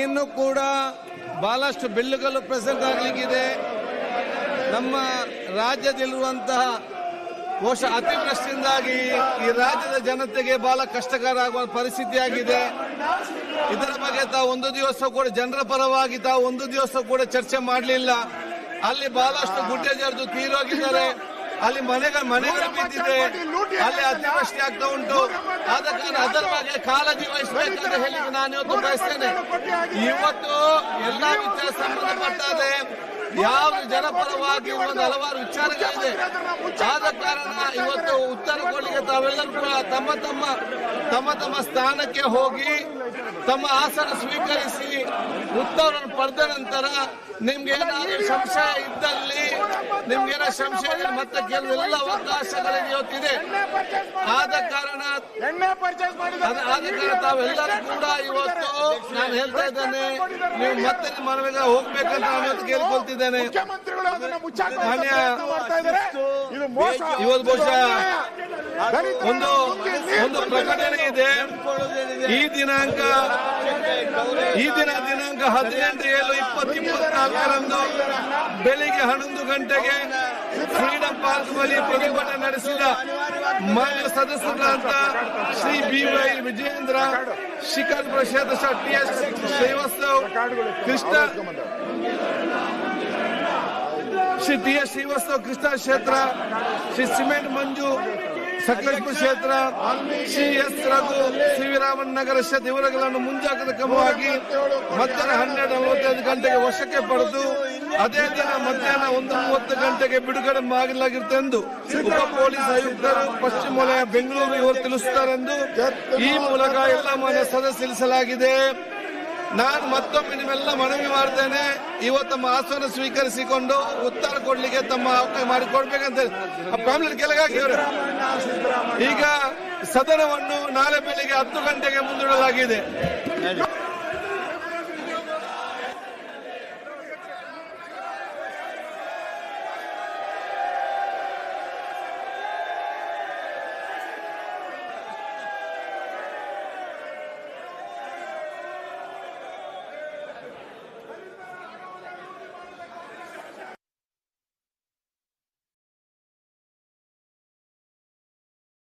ಇನ್ನು ಕೂಡ ಬಹಳಷ್ಟು ಬಿಲ್ಲುಗಳು ಪ್ರೆಸೆಂಟ್ ಆಗಲಿಕ್ಕಿದೆ. ನಮ್ಮ ರಾಜ್ಯದಲ್ಲಿರುವಂತಹ ಬಹುಶಃ ಅತಿವೃಷ್ಟಿಯಿಂದಾಗಿ ಈ ರಾಜ್ಯದ ಜನತೆಗೆ ಬಹಳ ಕಷ್ಟಕರ ಆಗುವ ಪರಿಸ್ಥಿತಿ ಆಗಿದೆ ಇದರ ಬಗ್ಗೆ ತಾವು ಒಂದು ದಿವಸ ಕೂಡ ಜನರ ಪರವಾಗಿ ತಾವು ಒಂದು ದಿವಸ ಕೂಡ ಚರ್ಚೆ ಮಾಡಲಿಲ್ಲ. ಅಲ್ಲಿ ಬಹಳಷ್ಟು ಗುಡ್ಡೆ ಜರಿದು ತೀರೋಗಿದ್ದಾರೆ. ಅಲ್ಲಿ ಮನೆಗಳ ಮನೆಗಳು ಬಿದ್ದಿದೆ ಅಲ್ಲಿ ಅತಿವೃಷ್ಟಿ ಆಗ್ತಾ ಉಂಟು. ಆದ ಕಾರಣ ಅದರ ಬಗ್ಗೆ ಕಾಳಜಿ ವಹಿಸಬೇಕಂತ ಹೇಳಿ ನಾನು ಇವತ್ತು ಬಯಸ್ತೇನೆ. ಇವತ್ತು ಎಲ್ಲಾ ವಿಚಾರ ಸಂಬಂಧಪಟ್ಟಾದ್ರೆ ಯಾವ ಜನಪರವಾಗಿ ಒಂದು ಹಲವಾರು ವಿಚಾರಗಳಿದೆ. ಆದ ಕಾರಣ ಇವತ್ತು ಉತ್ತರ ಕೊಡಲಿಕ್ಕೆ ತಾವೆಲ್ಲರೂ ಕೂಡ ತಮ್ಮ ತಮ್ಮ ತಮ್ಮ ತಮ್ಮ ಸ್ಥಾನಕ್ಕೆ ಹೋಗಿ ತಮ್ಮ ಆಸನ ಸ್ವೀಕರಿಸಿ ಉತ್ತರವನ್ನು ಪಡೆದ ನಂತರ ನಿಮ್ಗೆ ಏನಾದರೂ ಸಂಶಯ ಇದ್ದಲ್ಲಿ ನಿಮ್ಗೆ ಏನಾದ್ರು ಸಂಶಯ ಮತ್ತೆ ಮತ್ತೆ ಕೆಲವೆಲ್ಲ ಅವಕಾಶಗಳಿಗೆ ಇವತ್ತಿದೆ. ಆದ ಕಾರಣ ಎಣ್ಣೆ ಪರ್ಚೇಸ್ ಮಾಡಿದ ಆದ ಕಾರಣ ತಾವೆಲ್ಲರೂ ಕೂಡ ಇವತ್ತು ನಾನು ಹೇಳ್ತಾ ಇದ್ದೇನೆ ನೀವು ಮತ್ತೆ ನಿಮ್ಮ ಮನವಿಗೆ ಹೋಗ್ಬೇಕಂತ ನಾನು ಇವತ್ತು ಕೇಳ್ಕೊಳ್ತಿದ್ದೇನೆ. ಮುಖ್ಯಮಂತ್ರಿಗಳು ಅದನ್ನ ಮುಚ್ಚಾಕುವಂತ ಮಾನ್ಯ ಇದ್ದಾರೆ. ಇದು ಮೋಸ. ಇವತ್ತು ಬಹುಶಃ ಒಂದು ಒಂದು ಪ್ರಕಟಣೆ ಇದೆ. ಈ ದಿನಾಂಕ ಈ ದಿನ ದಿನಾಂಕ ಹದಿನೆಂಟು ಏಳು ಇಪ್ಪತ್ತು ಇಪ್ಪತ್ನಾಲ್ಕರಂದು ಬೆಳಿಗ್ಗೆ ಹನ್ನೊಂದು ಗಂಟೆಗೆ ಫ್ರೀಡಂ ಪಾರ್ಕ್ ಬಳಿ ಪ್ರತಿಭಟನೆ ನಡೆಸಿದ ಮಾನ್ಯ ಸದಸ್ಯರಾದ ಶ್ರೀ ಬಿವೈ ವಿಜಯೇಂದ್ರ, ಶಿಖರ್ ಕ್ಷೇತ್ರ T S Srivastav Krishna Shri T S Srivastav Krishna ಕ್ಷೇತ್ರ, ಶ್ರೀ ಸಿಮೆಂಟ್ ಮಂಜು ಸಕಲೇಶ್ಪುರ ಕ್ಷೇತ್ರ Shri S Raghu C V Raman Nagar ಕ್ಷೇತ್ರ ಇವರುಗಳನ್ನು ಮುಂಜಾಗ್ರತಾ ಕ್ರಮವಾಗಿ ಮಧ್ಯಾಹ್ನ ಹನ್ನೆರಡು ನಲವತ್ತೈದು ಗಂಟೆಗೆ ವಶಕ್ಕೆ ಪಡೆದು ಅದೇ ದಿನ ಮಧ್ಯಾಹ್ನ ಒಂದು ಮೂವತ್ತು ಗಂಟೆಗೆ ಬಿಡುಗಡೆ ಮಾಡಲಾಗಿರುತ್ತೆಂದು ಉಪ ಪೊಲೀಸ್ ಆಯುಕ್ತರು ಪಶ್ಚಿಮ ವಲಯ ಬೆಂಗಳೂರು ಇವರು ತಿಳಿಸುತ್ತಾರೆಂದು ಈ ಮೂಲಕ ಎಲ್ಲ ಮನೆ ಸದಸ್ಯ ತಿಳಿಸಲಾಗಿದೆ. ನಾನು ಮತ್ತೊಮ್ಮೆ ನಿಮ್ಮೆಲ್ಲ ಮನವಿ ಮಾಡ್ತೇನೆ. ಇವತ್ತು ತಮ್ಮ ಆಸನ ಸ್ವೀಕರಿಸಿಕೊಂಡು ಉತ್ತರ ಕೊಡ್ಲಿಕ್ಕೆ ತಮ್ಮ ಅವಕಾಶ ಮಾಡಿಕೊಡ್ಬೇಕಂತ ಫ್ಯಾಮಿಲಿ ಕೆಳಗಾಕಿವ್ರೆ ಈಗ ಸದನವನ್ನು ನಾಳೆ ಬೆಳಿಗ್ಗೆ ಹತ್ತು ಗಂಟೆಗೆ ಮುಂದೂಡಲಾಗಿದೆ.